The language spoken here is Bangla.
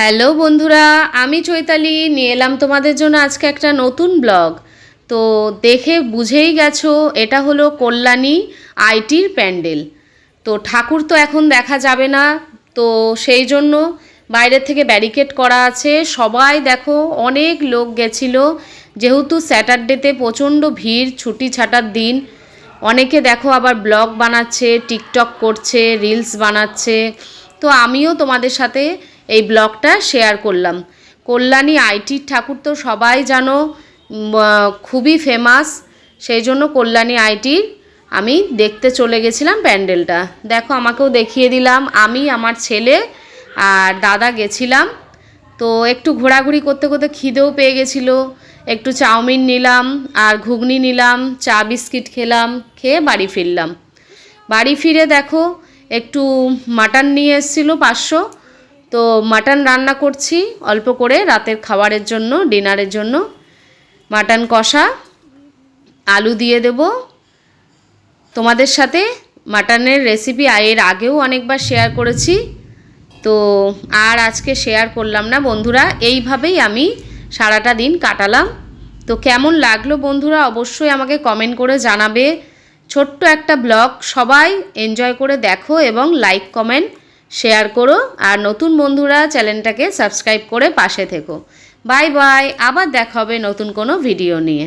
হ্যালো বন্ধুরা, আমি চৈতালি। নিয়ে এলাম তোমাদের জন্য আজকে একটা নতুন ব্লগ। তো দেখে বুঝেই গেছো, এটা হলো কল্যাণী আইটির প্যান্ডেল। তো ঠাকুর তো এখন দেখা যাবে না। তো সেই জন্য বাইরের থেকে ব্যারিকেড করা আছে। সবাই দেখো, অনেক লোক গেছিল। যেহেতু স্যাটারডেতে প্রচণ্ড ভিড়, ছুটি ছাটার দিন, অনেকে দেখো আবার ব্লগ বানাচ্ছে, টিকটক করছে, রিলস বানাচ্ছে। তো আমিও তোমাদের সাথে এই ব্লগটা শেয়ার করলাম। কল্যাণী আইটির ঠাকুর তো সবাই জানো খুবই ফেমাস সেই জন্য কল্যাণী আইটির আমি দেখতে চলে গেছিলাম প্যান্ডেলটা। দেখো, আমাকেও দেখিয়ে দিলাম, আমি, আমার ছেলে আর দাদা গেছিলাম। তো একটু ঘোরাঘুরি করতে করতে খিদেও পেয়ে গেছিল। একটু চাউমিন নিলাম আর ঘুগনি নিলাম, চা বিস্কিট খেলাম, খেয়ে বাড়ি ফিরলাম। বাড়ি ফিরে দেখো, একটু মাটন নিয়ে এসেছিল পাঁচশো। তো মাটন রান্না করছি অল্প করে রাতের খাবারের জন্য, ডিনারের জন্য। মাটন কষা, আলু দিয়ে দেব। তোমাদের সাথে মাটনের রেসিপি এর আগেও অনেকবার শেয়ার করেছি। তো আর আজকে শেয়ার করলাম না বন্ধুরা, এইভাবেই আমি সারাটা দিন কাটালাম। তো কেমন লাগল বন্ধুরা, অবশ্যই আমাকে কমেন্ট করে জানাবে। ছোট্ট একটা ব্লগ, সবাই এনজয় করে দেখো এবং লাইক কমেন্ট শেয়ার করো আর নতুন বন্ধুরা চ্যানেলটাকে সাবস্ক্রাইব করে পাশে থেকো। বাই বাই, আবার দেখা হবে নতুন কোনো ভিডিও নিয়ে।